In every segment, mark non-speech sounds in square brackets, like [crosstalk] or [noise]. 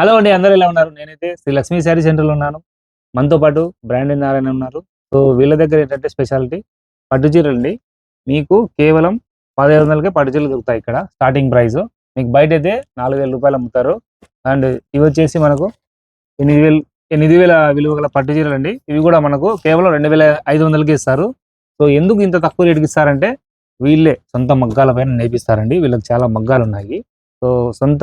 Hello అండి అందరూ ఎలా ఉన్నారు? నేనైతే శ్రీ లక్ష్మీ శారీ సెంటర్లో ఉన్నాను. మనతో పాటు బ్రాండ్ నారాయణ ఉన్నారు. సో వీళ్ళ దగ్గర ఏంటంటే స్పెషాలిటీ పట్టు చీరలు అండి మీకు కేవలం పదిహేను వందలకే పట్టు చీరలు దొరుకుతాయి ఇక్కడ స్టార్టింగ్ ప్రైస్. మీకు బయట అయితే నాలుగు వేల రూపాయలు అమ్ముతారు. అండ్ ఇవి వచ్చేసి మనకు ఎనిమిది వేలు ఎనిమిది వేల విలువ గల పట్టు చీరలు అండి ఇవి కూడా మనకు కేవలం రెండు వేల ఐదు వందలకి ఇస్తారు. సో ఎందుకు ఇంత తక్కువ రేటుకి ఇస్తారంటే వీళ్ళే సొంత మగ్గాల పైన నేర్పిస్తారండి వీళ్ళకి చాలా మగ్గాలు ఉన్నాయి సో సొంత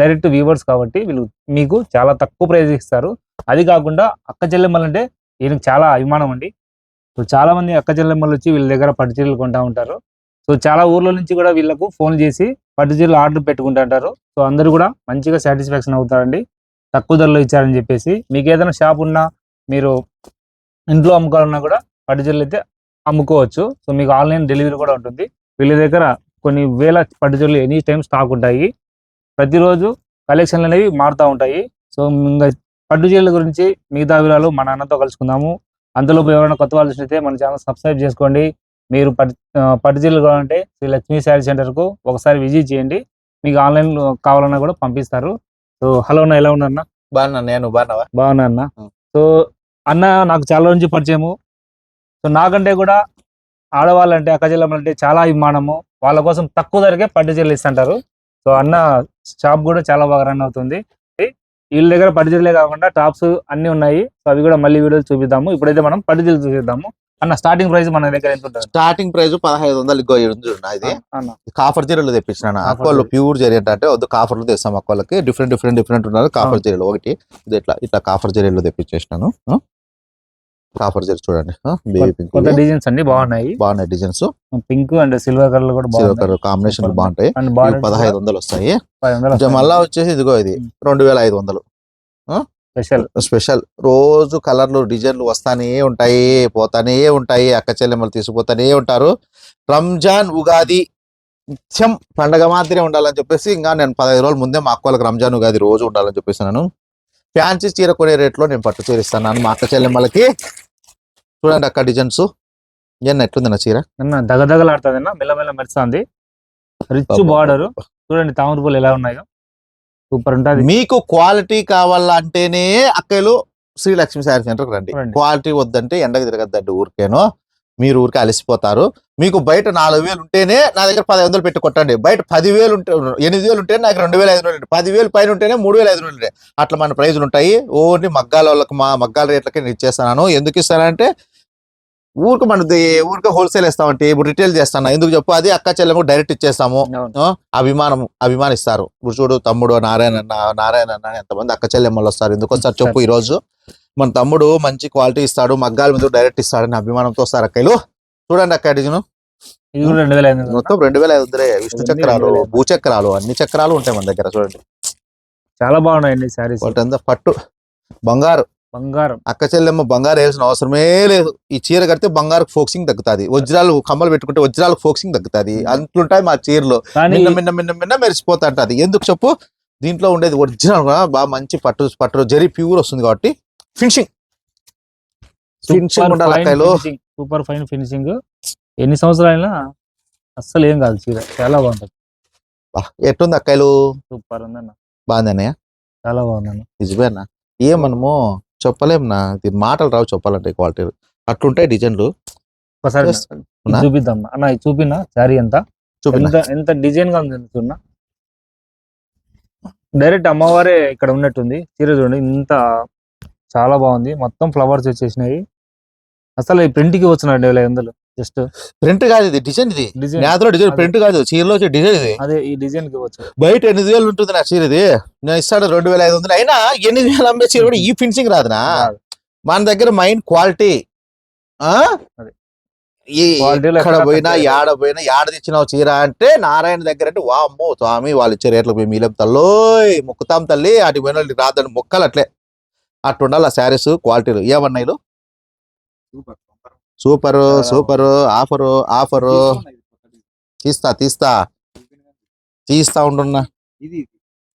డైరెక్ట్ వ్యూవర్స్ కాబట్టి వీళ్ళు మీకు చాలా తక్కువ ప్రైజ్ ఇస్తారు. అది కాకుండా అక్క చెల్లెమ్మలంటే ఈయనకు చాలా అభిమానం అండి. సో చాలా మంది అక్క చెల్లెమ్మలు వచ్చి వీళ్ళ దగ్గర పట్టు చీరలు కొంటా ఉంటారు. సో చాలా ఊర్ల నుంచి కూడా వీళ్ళకు ఫోన్ చేసి పట్టు చీరలు ఆర్డర్ పెట్టుకుంటా ఉంటారు. సో అందరూ కూడా మంచిగా సాటిస్ఫాక్షన్ అవుతారండి. తక్కువ ధరలో ఇచ్చారని చెప్పేసి. మీకు ఏదైనా షాప్ ఉన్నా మీరు ఇంట్లో అమ్ముకోవాలన్నా కూడా పట్టు చీరలు అయితే అమ్ముకోవచ్చు. సో మీకు ఆన్లైన్ డెలివరీ కూడా ఉంటుంది. వీళ్ళ దగ్గర కొన్ని వేల పట్టు చీరలు ఎనీ టైం స్టాక్ ఉంటాయి. ప్రతిరోజు కలెక్షన్లు అనేవి మారుతూ ఉంటాయి. సో ఇంకా పట్టు చీరల గురించి మిగతా వివరాలు మన అన్నతో కలుసుకుందాము. అంతలోపు ఎవరైనా కొత్త వాళ్ళు చూస్తే మన ఛానల్ సబ్స్క్రైబ్ చేసుకోండి. మీరు పట్టు ఆ, పట్టు చీరలు కావాలంటే శ్రీ లక్ష్మీ శారీ సెంటర్కు ఒకసారి విజిట్ చేయండి. మీకు ఆన్లైన్ కావాలన్నా కూడా పంపిస్తారు. సో హలో అన్న ఎలా ఉన్నా బాగున్నా నేను బాగున్నావా? బాగున్నా అన్న. సో అన్న నాకు చాలా రోజు నుంచి పరిచయము. సో నాకంటే కూడా ఆడవాళ్ళంటే అక్కచెల్లెమ్మలు అంటే చాలా అభిమానము. వాళ్ళ కోసం తక్కువ ధరకే పట్టు చీరలు ఇస్తుంటారు. సో అన్న షాప్ కూడా చాలా బాగా రన్ అవుతుంది. వీళ్ళ దగ్గర పట్టు చీరలే కాకుండా టాప్స్ అన్ని ఉన్నాయి. సో అవి కూడా మళ్ళీ వీడియోలు చూపిద్దాము. ఇప్పుడైతే మనం పట్టు చీరలు చూపిద్దాము అన్న స్టార్టింగ్ ప్రైస్ మన దగ్గర ఎంత ఉంటుంది? స్టార్టింగ్ ప్రైస్ పదహైదు వందలు ఇగో ఇది కాఫర్ చీరలు అక్కోళ్ళు చీరలు. ప్యూర్ చీర అంటే వద్దు కాఫర్లు తెస్తాం అక్కోళ్ళకి డిఫరెంట్ డిఫరెంట్ డిఫరెంట్ ఉన్నారు. కాఫర్. చీరలు ఒకటి. ఇట్లా ఇట్లా కాఫర్ చీరలు తెప్పించేసినాను. ఆ? కాఫర్ చీర చూడండి బేబీ పింక్ కొత్త డిజైన్స్ అన్ని బాగున్నాయి. బాగున్నాయి designs pink and silver colour కూడా బాగున్నాయి. Combination Super. బాగుంటాయి. పదహైదు వందలు వస్తాయి. మళ్ళా వచ్చేసి ఇదిగో ఇది. రెండు వేల ఐదు వందలు. స్పెషల్. స్పెషల్. రోజు కలర్లు డిజైన్లు వస్తానే ఉంటాయి పోతానే ఉంటాయి అక్క చెల్లెమ్మలు తీసుకుపోతానే ఉంటారు. రంజాన్ ఉగాది నిత్యం పండగ మాదిరే ఉండాలని చెప్పేసి ఇంకా నేను పదహైదు రోజుల ముందే మా అక్క వాళ్ళకి రంజాన్ ఉగాది రోజు ఉండాలని చెప్పేసి నేను. ఫ్యాన్సీ చీర కొనే రేట్లో నేను పట్టు చీర ఇస్తాను మా అక్క చెల్లెమ్మలకి. చూడండి అక్క డిజైన్స్. ఏం ఎట్లుంది నా చీర? నిన్న దగదగలాడుతుంది అన్న మెల్లమెల్ల మెరుస్తుంది. రిచ్ బార్డర్ చూడండి తామర పూలు ఎలా ఉన్నాయో. సూపర్ ఉంటది. మీకు క్వాలిటీ కావాలంటేనే అక్కలు శ్రీ లక్ష్మీ శారీ సెంటర్కి రండి. క్వాలిటీ వద్దంటే ఎండకు తిరగద్దండి ఊరికేనో. మీరు ఊరికే అలసిపోతారు. మీకు బయట నాలుగు వేలు ఉంటేనే నా దగ్గర పది వందలు పెట్టి కొట్టండి. బయట పదివేలు ఉంటే ఎనిమిది వేలు ఉంటే నాకు రెండు వేల ఐదు వందలు పదివేలు పైన ఉంటేనే మూడు వేల ఐదు వందలు ఉంటాయి. అట్లా మన ప్రైజులు ఉంటాయి. ఓన్లీ మగ్గాల వాళ్ళకి మా మగ్గాల రేట్లకి నేను ఇచ్చేస్తాను ఎందుకు ఇస్తానంటే ఊరికి మన ఊరికే హోల్సేల్ ఇస్తామంటే ఇప్పుడు రిటైల్ చేస్తాను? ఎందుకు చెప్పు? అది అక్క చెల్లెము డైరెక్ట్ ఇచ్చేస్తాము. అభిమానం అభిమానిస్తారు. ఇప్పుడు చూడు తమ్ముడు నారాయణ అన్న నారాయణ అన్న ఎంతమంది అక్క చెల్లెమ్మలు వస్తారు. ఎందుకు వస్తారు చెప్పు ఈ రోజు మన తమ్ముడు మంచి క్వాలిటీ ఇస్తాడు మగ్గాల మీద డైరెక్ట్ ఇస్తాడని అభిమానంతో వస్తారు అక్కలు చూడండి అక్క వందలు? మొత్తం రెండు వేల ఐదు వందలే. విష్ణు చక్రాలు. భూచక్రాలు అన్ని చక్రాలు ఉంటాయి మన దగ్గర చూడండి. చాలా బాగున్నాయండి అంతా పట్టు బంగారు. బంగారం. అక్క చెల్లెమ్మ బంగారు వేయాల్సిన అవసరమే లేదు. ఈ చీర కడితే బంగారు ఫోక్సింగ్ తగ్గుతుంది. వజ్రాలు కమ్మలు పెట్టుకుంటే వజ్రాలకు ఫోక్సింగ్ తగ్గుతుంది. అంతుంటాయి మా చీరలు. మిన్న మిన్న మిన్న మిన్న మెరిసిపోతా ఎందుకు చెప్పు? దీంట్లో ఉండేది ఒరిజినల్ కూడా బాగా మంచి పట్టు పట్టు జరి ప్యూర్ వస్తుంది కాబట్టి ఫినిషింగ్. ఫినిషింగ్ ఉండాలి సూపర్ ఫైన్ ఫినిషింగ్. ఎన్ని సంవత్సరాలైనా అస్సలు ఏం కాదు చీర. చాలా బాగుంటది. ఎట్టుంది అక్కాయలు? సూపర్ ఉందన్న. బాగుందన్నయ్య? చాలా బాగుందన్న. నిజమేనా? ఏం మనము చెప్పలేంనా దీని మాటలు రావు చెప్పాలంటే క్వాలిటీ. అట్లుంటాయి డిజైన్లు. ఒకసారి. ఇది? చూపిద్దాం. అన్న ఇది చూపిన? శారీ ఎంత? చూపిన. ఎంత డిజైన్గా ఉంది చూడ డైరెక్ట్ అమ్మవారే ఇక్కడ ఉన్నట్టుంది. చీర చూడండి ఇంత చాలా బాగుంది. మొత్తం ఫ్లవర్స్ వచ్చేసినాయి. అసలు ఈ ప్రింట్కి వచ్చిన రెండు వేల ఐదు వందలు జస్ట్ ప్రింట్ కాదు ఇది డిజైన్ ఇది. డిజైన్. నేతలో డిజైన్. ప్రింట్ కాదు చీరలో వచ్చే డిజైన్ ఇది. అదే ఈ డిజైన్కి వచ్చు బయట ఎనిమిది వేలు ఉంటుంది నా చీర ఇది? నేను ఇస్తాను రెండు వేల ఐదు వందలు. అయినా ఎనిమిది వేలు అమ్మే చీర కూడా ఈ ఫినిషింగ్ రాదునా? రాదు. మన దగ్గర మైండ్ క్వాలిటీ ఆ? ఎక్కడ పోయినా యాడ పోయినా యాడ తెచ్చినావు చీర అంటే నారాయణ దగ్గర అంటే వామ్మో స్వామి వాళ్ళు ఇచ్చే రేట్లకు పోయి మీలేం తల్లోయ్ మొక్కుతాం తల్లి అటు పోయిన వాళ్ళకి రాదని మొక్కలు అట్లే. అట్టు ఉండాలి ఆ శారీస్ క్వాలిటీలు ఏమన్నాయిలు? Super super offer offer. తీస్తా తీస్తా. తీస్తా ఉంటున్నా ఇది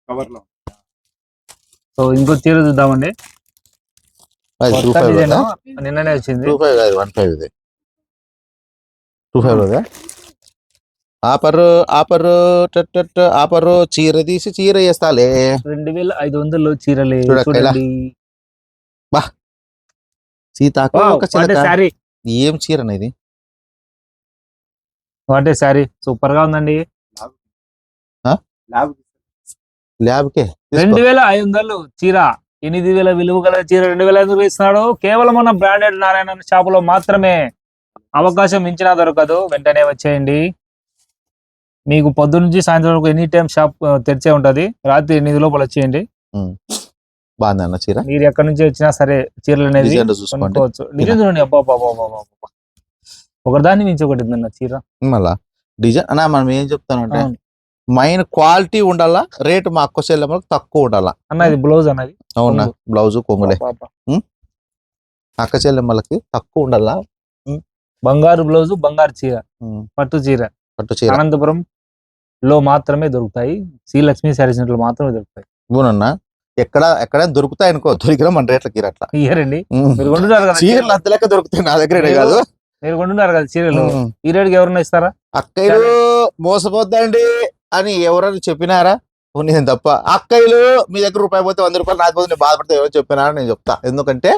కవర్లో సో ఇంకో చీర చూద్దామండి. నిన్ననే వచ్చింది. టూ ఫైవ్ కాదు వన్ ఫైవ్ ఇది. టూ ఫైవ్ కదా? ఆపరు ఆపరు టట్ టట్ ఆపరు చీర తీసి చీర వేస్తాలే. రెండు వేల ఐదు వందలు చీరలే. చూడండి. సీతాకు ఒక చిలక. శారీ. ఏం చీర ఇది? What a sari. సూపర్గా ఉందండి ల్యాబ్ ల్యాబ్కే? రెండు వేల ఐదు వందలు చీర. ఎనిమిది వేల విలువ గల చీర రెండు వేల ఐదు వందలు ఇస్తున్నాడు కేవలం మన బ్రాండెడ్ నారాయణ షాపులో మాత్రమే అవకాశం మించినా దొరకదు. వెంటనే వచ్చేయండి. మీకు పొద్దు నుంచి సాయంత్రం వరకు ఎనీ టైం షాప్ తెరిచే ఉంటది. రాత్రి ఎనిమిది లోపల వచ్చేయండి. బాగుంది అన్న చీర? మీరు ఎక్కడి నుంచి వచ్చినా సరే చీరలు అనేది చూసుకోండి. డిజైన్ చూడండి. అబ్బా. ఒకదాన్ని మించి ఒకటి ఉందన్న చీర. మళ్ళా? డిజైన్ అన్న మనం ఏం చెప్తానంటే. మైన్ క్వాలిటీ ఉండాలా రేటు మా అక్క చెల్లెమ్మలకు తక్కువ ఉండాలా? అన్న ఇది బ్లౌజ్ అన్నది అవునా. బ్లౌజ్ కొంగులే. అక్క చెల్లెమ్మలకి తక్కువ ఉండాలా? బంగారు బ్లౌజ్ బంగారు చీర. పట్టు చీర. పట్టు చీర. అనంతపురం లో మాత్రమే దొరుకుతాయి. శ్రీ లక్ష్మీ శారీ సెంటర్లో మాత్రమే దొరుకుతాయి. అవునన్నా? ఎక్కడ ఎక్కడైనా దొరుకుతాయి అనుకో దొరికినా మన రేట్లకి అట్లా. ఇయ్యరండి. మీరు కొంటున్నారు కదా చీరలు అంత లెక్క దొరుకుతాయి నా దగ్గరే కాదు. మీరు కొంటున్నారు కదా చీరలు. ఈ రేటుకి ఎవరన్నా ఇస్తారా? అక్కయ్యలు మోసపోద్దండి అని ఎవరైనా చెప్పినారా? నేను తప్ప. అక్కయ్యలు మీ దగ్గర రూపాయి పోతే వంద రూపాయలు నాకు పోతే నేను బాధపడితే ఎవరు చెప్పినారా నేను చెప్తా. ఎందుకంటే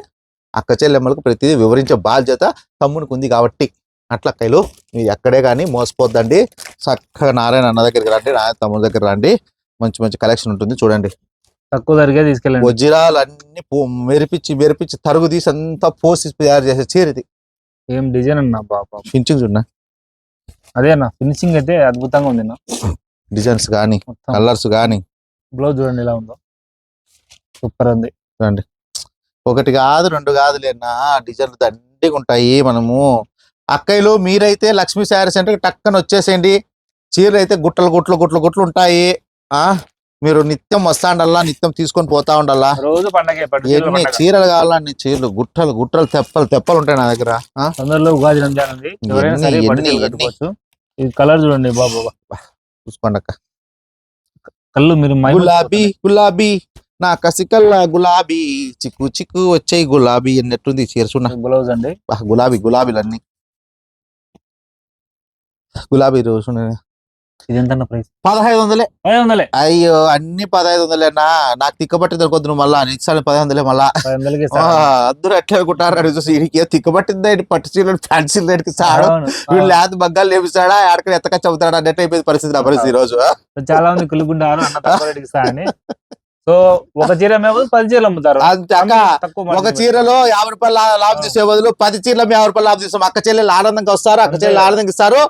అక్క చెల్లెమ్మలకు ప్రతిదీ వివరించే బాధ్యత తమ్మునికి ఉంది కాబట్టి. అట్లా అక్కయ్యలు మీరు ఎక్కడే కానీ మోసపోద్దండి. చక్కగా నారాయణ అన్న దగ్గరికి రండి నారాయణ తమ్ముడి దగ్గర రండి. మంచి మంచి కలెక్షన్ ఉంటుంది. చూడండి. తక్కువ ధరకే తీసుకెళ్ళండి. వజ్రాలు అన్ని మెరిపించి మెరిపించి తరుగు తీసి అంతా పోసి తయారు చేసే చీర ఇది ఏం డిజైన్ అన్న బాబా. ఫించింగ్ చూడ అదే అన్న ఫినిషింగ్ అయితే అద్భుతంగా ఉంది అన్న. డిజైన్స్ కానీ కలర్స్ కానీ బ్లౌజ్ చూడండి ఎలా ఉందో. సూపర్ ఉంది. చూడండి. ఒకటి కాదు రెండు కాదు లేనా డిజైన్లు దండిగా ఉంటాయి మనము. అక్కయ్యలు మీరైతే లక్ష్మీ శారీ సెంటర్కి టక్కన వచ్చేసేయండి. చీరలు అయితే గుట్టలు గుట్టలు గుట్టలు గుట్టలు ఉంటాయి. ఆ? మీరు నిత్యం వస్తా ఉండాలా నిత్యం తీసుకొని పోతా ఉండాలా రోజు పండగే చీరల ఎన్ని పండగ. చీరలు గుట్టలు గుట్టలు తెప్పలు తెప్పలు ఉంటాయి నా దగ్గర? తొందరలో ఉగాది రంజాన్ ఉంది ఎవరైనా సరే. కట్టుకోవచ్చు ఈ కలర్ చూడండి బాబు చూసుకోండి అక్క కళ్ళు మీరు. గులాబీ గులాబీ నా కసికల్లా గులాబీ చిక్కు చిక్కు వచ్చాయి గులాబీ అన్నట్టుంది చీర చూడ బ్లౌజ్ అండి గులాబీ గులాబీలన్నీ గులాబీ రోజు. ఇది ఎంత ప్రైస్? పదహైదు వందలే ఐదు వందలే అయ్యో అన్ని పదహైదు వందలేనా నాకు తిక్కబట్టి దొరకొద్దు నువ్వు మళ్ళా. నెక్స్ట్ సారి పదహైదు వందలే మళ్ళా. అందరూ ఎట్లా అనుకుంటారు అని చూసి వీడికి తిక్కబట్టింది పట్టు చీరలు ఫ్యాన్సీ రేట్కి సాడు. వీళ్ళు లేత బగ్గాలు లేపిస్తాడా? ఆడకని ఎత్తక చెబుతాడా అన్నట్టు అయిపోయింది పరిస్థితి నా పరిస్థితి ఈ రోజు చాలా మంది అన్న అని. సో ఒక చీర మేము పది చీరలు అమ్ముతారు. ఒక చీరలో యాభై రూపాయలు లాభం తీసే బదులు పది చీరలు యాభై రూపాయలు లాభం తీస్తాం. అక్క చెల్లెలు ఆనందంగా వస్తారు అక్క. చెల్లెలు ఆనందంగా ఇస్తారు.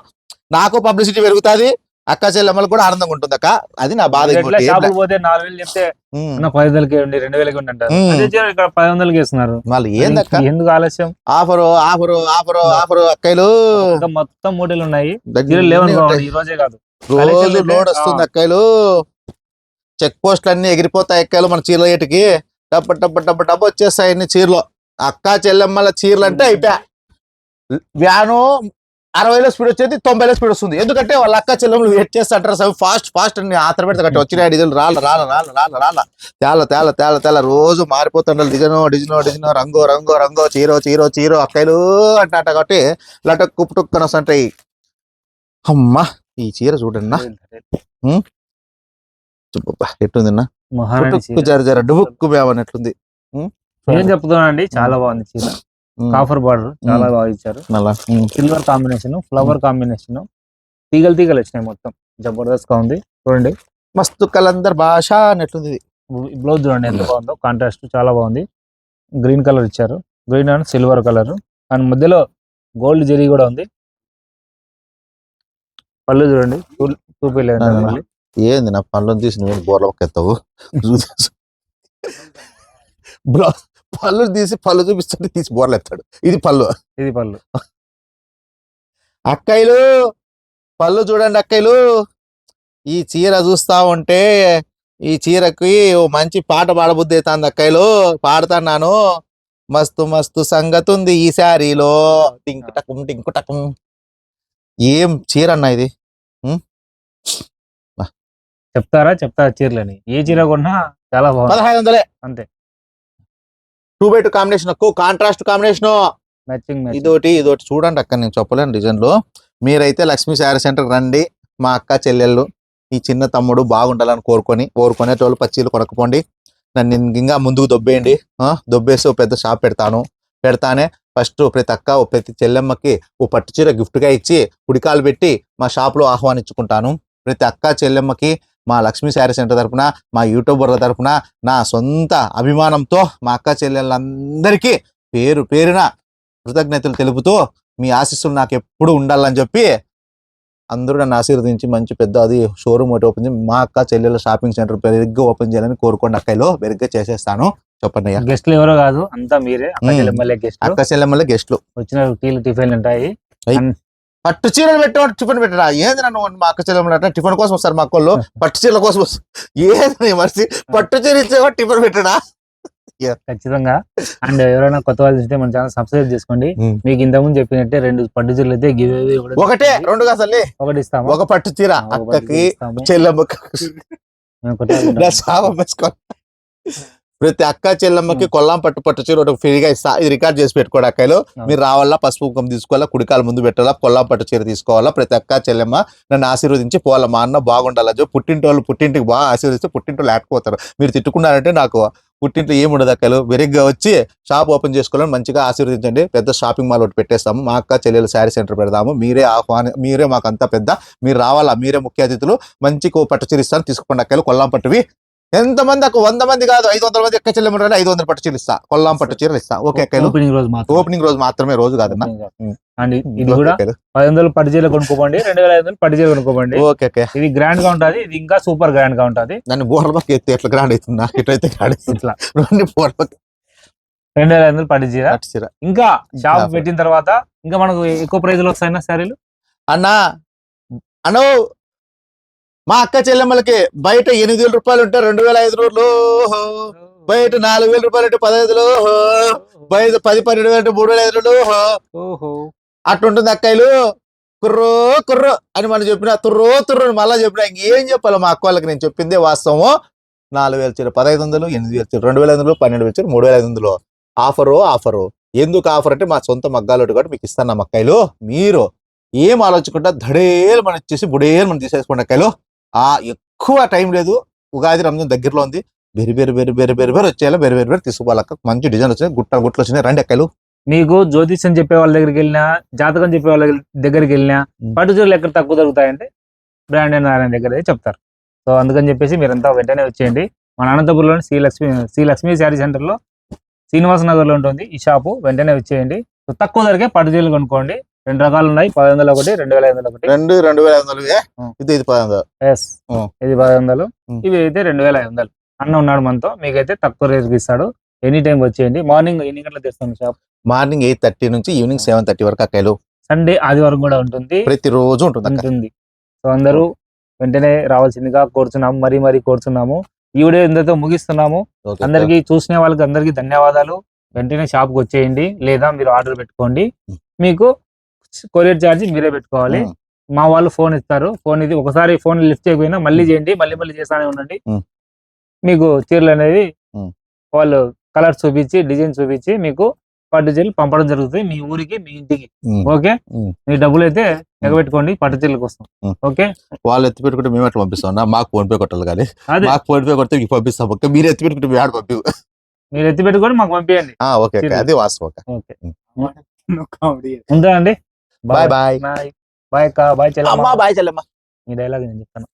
నాకు పబ్లిసిటీ పెరుగుతుంది. అక్క చెల్లెమ్మలు కూడా ఆనందంగా ఉంటుంది అక్క. అది నా బాధ. పోతే నాలుగు వేలు చెప్తే పది వందలకి రెండు వేలకి ఇవ్వండి అంటారు. ఇక్కడ పది వందలకి ఇస్తున్నారు. వాళ్ళు ఏందక్క ఎందుకు ఆలస్యం? ఆఫరు ఆఫరు ఆఫరు ఆఫరు అక్కలు మొత్తం మూటలు ఉన్నాయి. ఈ రోజే కాదు. రోజు లోడ్ వస్తుంది. అక్కలు చెక్ పోస్టులు అన్ని ఎగిరిపోతాయి అక్కలు మన చీరల ఏటికి డబ్బ డబ్బ డబ్బ డబ్బ వచ్చేస్తాయి అన్ని చీరలు. అక్క చెల్లెమ్మల చీరలు అంటే అయిపోయా. వ్యాను అరవైలో స్పీడ్ వచ్చేది తొంభైలో స్పీడ్ వస్తుంది. ఎందుకంటే వాళ్ళ అక్క చెల్లెమ్మలు వెయిట్ చేస్తుంటారు సరే ఫాస్ట్ ఫాస్ట్ అని ఆత్ర పెడతా కట్టి. వచ్చిన డీజిల్ రాళ్ళ రాళ్ళ రాళ్ళ రాళ్ళ రాళ్ళ. తేల తేల తేల తేల రోజు మారిపోతుండాలి. డిజైన్ డిజైన్ డిజైన్ రంగు రంగు రంగు చీరో చీరో చీరో అక్కలు అంటాట కాబట్టి లటక్ కుప్పుటుక్కన వస్తుంటాయి అమ్మా ఈ చీర పుట్టుక్కు చీర. జర జర డుబుక్కు మేమన్నట్లుంది. ఏం చెప్తున్నానండి? చాలా బాగుంది చీర. కాఫర్ బార్డర్ చాలా బాగా ఇచ్చారు. సిల్వర్ కాంబినేషన్ ఫ్లవర్ కాంబినేషన్ తీగలు తీగలు వచ్చినాయి మొత్తం. జబర్దస్త్గా ఉంది. చూడండి. మస్తు కలందర్ భాష అన్నట్లుంది ఇది. బ్లౌజ్ చూడండి ఎంత బాగుందో. కాంట్రాస్ట్ చాలా బాగుంది. గ్రీన్ కలర్ ఇచ్చారు. Green and silver colour and మధ్యలో గోల్డ్ జరీ కూడా ఉంది. పళ్ళు చూడండి. ఏంది నా పనులను తీసి నువ్వు బోర్ల ఎత్తావు? [laughs] బ్రో పళ్ళు తీసి పళ్ళు చూపిస్తుంటే తీసి బోర్లు ఎత్తాడు. ఇది పళ్ళు. ఇది పళ్ళు. అక్కయ్యలు పళ్ళు చూడండి అక్కయ్యలు. ఈ చీర చూస్తా ఉంటే ఈ చీరకి ఓ మంచి పాట పాడబుద్ధి అవుతుంది అక్కయ్యలు. పాడుతున్నాను. మస్తు మస్తు సంగతి ఉంది ఈ శారీలో. టింకు టకుం టింకు టకుం. ఏం చీర అన్న ఇది? చెప్తారా? చెప్తారా చీరలని? ఏ చీర కొన్నా చాలా బాగుంది. పదహైదు వందలే. అంతే. టూ బై టూ కాంబినేషన్ ఎక్కువ కాంట్రాస్ట్ కాంబినేషన్ మ్యాచింగ్ ఇదోటి ఇదోటి చూడండి అక్కడ నేను చెప్పలేను డిజైన్లు. మీరైతే లక్ష్మీ శారీ సెంటర్ రండి మా అక్క చెల్లెళ్ళు ఈ చిన్న తమ్ముడు బాగుండాలని కోరుకొని కోరుకునేటోళ్ళు పచ్చీలు కొనకపోండి. నన్ను ఇంకా ముందుకు దొబ్బేయండి. దొబ్బేసి పెద్ద షాప్ పెడతాను. పెడతానే ఫస్ట్ ప్రతి అక్క ఓ ప్రతి చెల్లెమ్మకి ఓ పట్టు చీర gift గా ఇచ్చి కుడికాలు పెట్టి మా షాప్లో ఆహ్వానించుకుంటాను. ప్రతి అక్క చెల్లెమ్మకి మా లక్ష్మీ శారీ సెంటర్ తరపున మా యూట్యూబర్ల తరపున నా సొంత అభిమానంతో మా అక్క చెల్లెళ్ళందరికీ పేరు పేరున కృతజ్ఞతలు తెలుపుతూ మీ ఆశీస్సులు నాకు ఎప్పుడు ఉండాలని చెప్పి అందరూ నన్ను ఆశీర్వదించి మంచి పెద్ద అది షోరూమ్ ఒకటి ఓపెన్ చేసి మా అక్క చెల్లెల షాపింగ్ సెంటర్ పెరిగ్గా ఓపెన్ చేయాలని కోరుకోండి అక్కలో పెరిగ్గా చేసేస్తాను. చెప్పండి గెస్ట్లు ఎవరో కాదు అంతా మీరే. అక్క చెల్లెమ్మల గెస్ట్లు. వచ్చిన టీలు టిఫిన్లు ఉంటాయి. పట్టు చీరలు పెట్టేవాడు టిఫిన్ పెట్టరా? ఏంది నన్ను మా అక్క చెల్లెమ్మలు అంటే టిఫిన్ కోసం వస్తారు మా అక్కళ్ళు? పట్టు చీరల కోసం వస్తారు. ఏంది మర్చి పట్టు చీర ఇచ్చేవాడు టిఫిన్ పెట్టడా? ఖచ్చితంగా. అండ్ ఎవరైనా కొత్త వాళ్ళు చూస్తే మన ఛానల్ సబ్స్క్రైబ్ చేసుకోండి. మీకు ఇంతకుముందు చెప్పినట్టే రెండు పట్టు చీరలు అయితే గివ్ అవే ఒకటే రెండు కాసల్లి ఒకటి ఇస్తాము. ఒక పట్టు చీర అక్కకి చీర ప్రతి అక్క చెల్లెమ్మకి కొల్లాం పట్టు పట్టు చీర ఒకటి ఫ్రీగా ఇస్తా. ఇది రికార్డ్ చేసి పెట్టుకోండి అక్కలు మీరు రావాలా పసుపు కుంకుమ తీసుకోవాలా కుడికాల ముందు పెట్టాలా కొల్లాం పట్టు చీర తీసుకోవాలా ప్రతి అక్క చెల్లెమ్మ నన్ను ఆశీర్వదించి పోవాలా. మా అన్న బాగుండాలా చెప్పి పుట్టింటి వాళ్ళు పుట్టింటికి బాగా ఆశీర్వదిస్తే పుట్టింటి వాళ్ళు లేకపోతారు. మీరు తిట్టుకున్నారంటే నాకు పుట్టింట్లో ఏముండదు అక్కలు వెరిగ్గా వచ్చి షాప్ ఓపెన్ చేసుకోవాలని మంచిగా ఆశీర్వదించండి. పెద్ద షాపింగ్ మాల్ ఒకటి పెట్టేస్తాము. మా అక్క చెల్లెలు శారీ సెంటర్ పెడదాము. మీరే ఆహ్వాన మీరే మాకు అంత పెద్ద. మీరు రావాలా మీరే ముఖ్య అతిథులు. మంచి కో- పట్టు చీర ఇస్తాను. తీసుకోండి అక్కలు కొల్లాం పట్టువి ఎంతమంది అక్క? వంద మంది కాదు ఐదు వందల మంది ఎక్క చెల్లెమంటారు ఐదు వందల పట్టు చీరలు ఇస్తా కొల్లాం పట్టు చీరలు ఇస్తా. ఓకే ఓపెనింగ్ రోజు మాత్రం ఓపెనింగ్ రోజు మాత్రమే రోజు కాదన్నా. అండ్ ఇది కూడా. పది వందలు పట్టు చీరలు కొనుక్కోండి రెండు వేల ఐదు వందలు పట్టు చీరలు కొనుక్కోండి ఓకే ఓకే ఇది గ్రాండ్గా ఉంటది ఇది ఇంకా సూపర్ గ్రాండ్గా ఉంటది. నన్ను బోర్లకి ఎత్తి ఎట్లా గ్రాండ్ అవుతుంది? నాకు ఎట్లయితే గ్రాండ్ అవుతుంది? ఇట్లా. రెండు రెండు వేల ఐదు వందలు పట్టు చీర. పట్టు చీర. ఇంకా షాప్ పెట్టిన తర్వాత ఇంకా మనకు ఎక్కువ ప్రైజ్లు వస్తాయినా శారీలు? అన్నా అను మా అక్క చెల్లెమ్మలకి బయట ఎనిమిది వేల రూపాయలు ఉంటే రెండు వేల ఐదు రోజులు బయట నాలుగు వేల రూపాయలు అంటే పదహైదులు బయట పది పన్నెండు వేలు అంటే మూడు వేల ఐదు రోజులు అట్లుంటుంది అక్కాయిలు కుర్రో కుర్రో అని మనం చెప్పిన తుర్రో తుర్రో అని మళ్ళా చెప్పిన ఇంకేం చెప్పాలి మా అక్క వాళ్ళకి నేను చెప్పిందే వాస్తవము. నాలుగు వేల చీర పదహైదు వందలు ఎనిమిది వేల చీర రెండు వేల ఐదు వందలు పన్నెండు వేల చీర మూడు వేల ఐదు వందలు. Offer offer. ఎందుకు ఆఫర్ అంటే మా సొంత మగ్గాలు కూడా మీకు ఇస్తాను అక్కాయిలు మీరు ఏం ఆలోచించకుండా ధడేలు మనం ఇచ్చేసి బుడేలు మనం తీసేసుకోండి అక్కాయిలు ఆ ఎక్కువ టైం లేదు. ఉగాది రంజాన్ దగ్గరలో ఉంది. బెరి బెరి బెరి బెరి బెరి బెరి వచ్చేయాలి. బెరి బెరి బెరి తీసుకోవాలక్క. మంచి డిజైన్ వచ్చినాయి. గుట్ట గుట్లు వచ్చినాయి. రండి అక్కాయిలు మీకు జ్యోతిష్యం చెప్పే వాళ్ళ దగ్గరికి వెళ్ళినా జాతకం చెప్పే వాళ్ళ దగ్గరికి వెళ్ళినా. పట్టు చీరలు ఎక్కడ తక్కువ దొరుకుతాయంటే బ్రాండ్ నారాయణ దగ్గర చెప్తారు. సో అందుకని చెప్పేసి మీరంతా వెంటనే వచ్చేయండి. మన అనంతపురంలోని శ్రీ లక్ష్మి శ్రీ లక్ష్మీ శారీ సెంటర్లో శ్రీనివాస నగర్లో ఉంటుంది ఈ షాపు. వెంటనే వచ్చేయండి. సో తక్కువ ధరకే పట్టు చీరలు కొనుక్కోండి. రెండు రకాలు ఉన్నాయి. పది వందలు ఒకటి రెండు వేల ఐదు వందలు ఒకటి. రెండు రెండు వేల ఐదు వందలు. ఇది ఇది పది వందలు. ఎస్. ఇది పది వందలు. ఇవి అయితే రెండు వేల ఐదు వందలు. అన్న ఉన్నాడు మనతో. మీకైతే తక్కువ రేటుకి ఇస్తాడు. ఎనీ టైం వచ్చేయండి. మార్నింగ్ ఎన్ని గంటలకు తెస్తాను షాప్? మార్నింగ్ ఎయిట్ థర్టీ నుంచి ఈవినింగ్ సెవెన్ థర్టీ వరకు అక్కాయలు సండే ఆదివారం కూడా ఉంటుంది. ప్రతిరోజు ఉంటుంది ఉంటుంది. సో అందరూ వెంటనే రావాల్సిందిగా కోరుచున్నాము. మరీ మరీ కోరుచున్నాము. ఈ వీడియో ఇంతతో ముగిస్తున్నాము. అందరికి చూసిన వాళ్ళకి అందరికి ధన్యవాదాలు. వెంటనే షాప్కి వచ్చేయండి. లేదా మీరు ఆర్డర్ పెట్టుకోండి. మీకు కొరియర్ ఛార్జ్ మీరే పెట్టుకోవాలి. మా వాళ్ళు ఫోన్ ఇస్తారు ఫోన్ ఇది ఒకసారి ఫోన్ లిఫ్ట్ చేయకపోయినా మళ్ళీ చేయండి మళ్ళీ మళ్ళీ చేస్తానే ఉండండి. మీకు చీరలు అనేది. వాళ్ళు కలర్ చూపించి డిజైన్ చూపించి మీకు పట్టు చీరలు పంపడం జరుగుతుంది మీ ఊరికి మీ ఇంటికి. ఓకే. మీ డబ్బులు అయితే ఎగబెట్టుకోండి పట్టు చీరల కోసం. ఓకే వాళ్ళు ఎత్తి పెట్టుకుంటే మేము ఎట్లా పంపిస్తాం? మాకు ఫోన్ పే కొట్టాలి కానీ అదే మాకు ఫోన్ పే కొడితే మీకు పంపిస్తాం ఓకే మీరు ఎత్తి పెట్టుకుంటే మేము ఆడ పంపి మీరు ఎత్తి పెట్టుకొని మాకు పంపించండి ఓకే అది వాస్తవం ఓకే ఉంటా అండి బాయ్ బాయ్ బాయ్ బాయ్ చెల్లమ్మ అమ్మా బాయ్ చెల్లెమ్మ ఈ డైలాగ్ నేను చెప్తాను